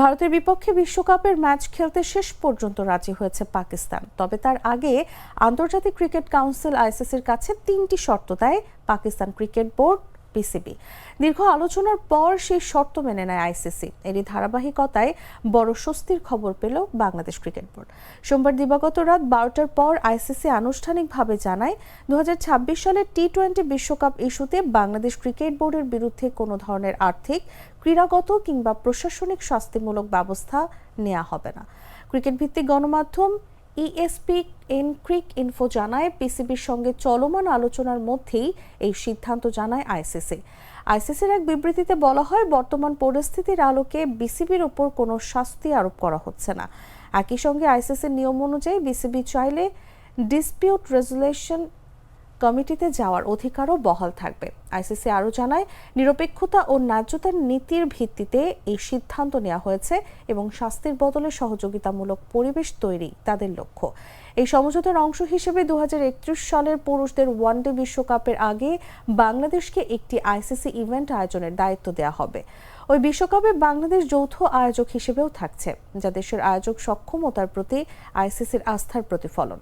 ভারতের বিপক্ষে বিশ্বকাপের ম্যাচ খেলতে শেষ পর্যন্ত রাজি হয়েছে পাকিস্তান। তবে তার আগে আন্তর্জাতিক ক্রিকেট কাউন্সিল আইসিসির কাছে তিনটি শর্ত দেয় পাকিস্তান ক্রিকেট বোর্ড পিসিবি। দীর্ঘ আলোচনার পর সেই শর্ত মেনে নেয় আইসিসি। এরই ধারাবাহিকতায় বড় স্বস্তির খবর পেল বাংলাদেশ ক্রিকেট বোর্ড। সোমবার দিবাগত রাত বারোটার পর আইসিসি আনুষ্ঠানিকভাবে জানায় দু সালের টি টোয়েন্টি বিশ্বকাপ ইস্যুতে বাংলাদেশ ক্রিকেট বোর্ডের বিরুদ্ধে কোনো ধরনের আর্থিক, ক্রীড়াগত কিংবা প্রশাসনিক শাস্তিমূলক ব্যবস্থা নেওয়া হবে না। ক্রিকেট ভিত্তিক গণমাধ্যম ইএসপি এন ক্রিক ইনফো জানায় পিসিবির সঙ্গে চলমান আলোচনার মধ্যেই এই সিদ্ধান্ত জানায় আইসিসি আইসিসির এক বিবৃতিতে বলা হয়, বর্তমান পরিস্থিতির আলোকে বিসিবির ওপর কোনো শাস্তি আরোপ করা হচ্ছে না। একই সঙ্গে আইসিসির নিয়ম অনুযায়ী বিসিবি চাইলে ডিসপিউট রেজুলেশন কমিটিতে যাওয়ার অধিকারও বহাল থাকবে। আইসিসি আরও জানায়, নিরপেক্ষতা ও ন্যায্যতার নীতির ভিত্তিতে এই সিদ্ধান্ত নেওয়া হয়েছে এবং শাস্তির বদলে সহযোগিতামূলক পরিবেশ তৈরি তাদের লক্ষ্য। এই সমঝোতার অংশ হিসেবে দু সালের পুরুষদের ওয়ানডে বিশ্বকাপের আগে বাংলাদেশকে একটি আইসিসি ইভেন্ট আয়োজনের দায়িত্ব দেওয়া হবে। ওই বিশ্বকাপে বাংলাদেশ যৌথ আয়োজক হিসেবেও থাকছে, যা দেশের আয়োজক সক্ষমতার প্রতি আইসিসির আস্থার প্রতিফলন।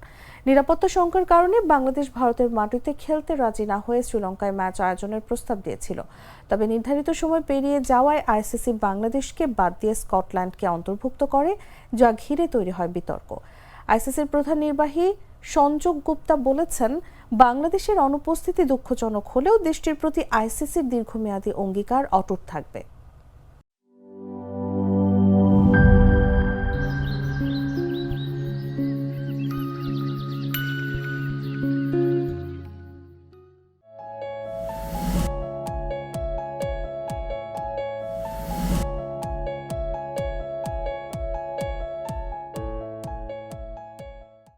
নিরাপত্তা শঙ্কার কারণে বাংলাদেশ ভারতের মাটিতে খেলতে রাজি না হয়ে শ্রীলঙ্কায় ম্যাচ আয়োজনের প্রস্তাব দিয়েছিল। তবে নির্ধারিত সময় পেরিয়ে যাওয়ায় আইসিসি বাংলাদেশকে বাদ দিয়ে স্কটল্যান্ডকে অন্তর্ভুক্ত করে, যা ঘিরে তৈরি হয় বিতর্ক। আইসিসির প্রধান নির্বাহী সঞ্জক গুপ্তা বলেছেন, বাংলাদেশের অনুপস্থিতি দুঃখজনক হলেও দেশটির প্রতি আইসিসির দীর্ঘমেয়াদী অঙ্গীকার অটুট থাকবে।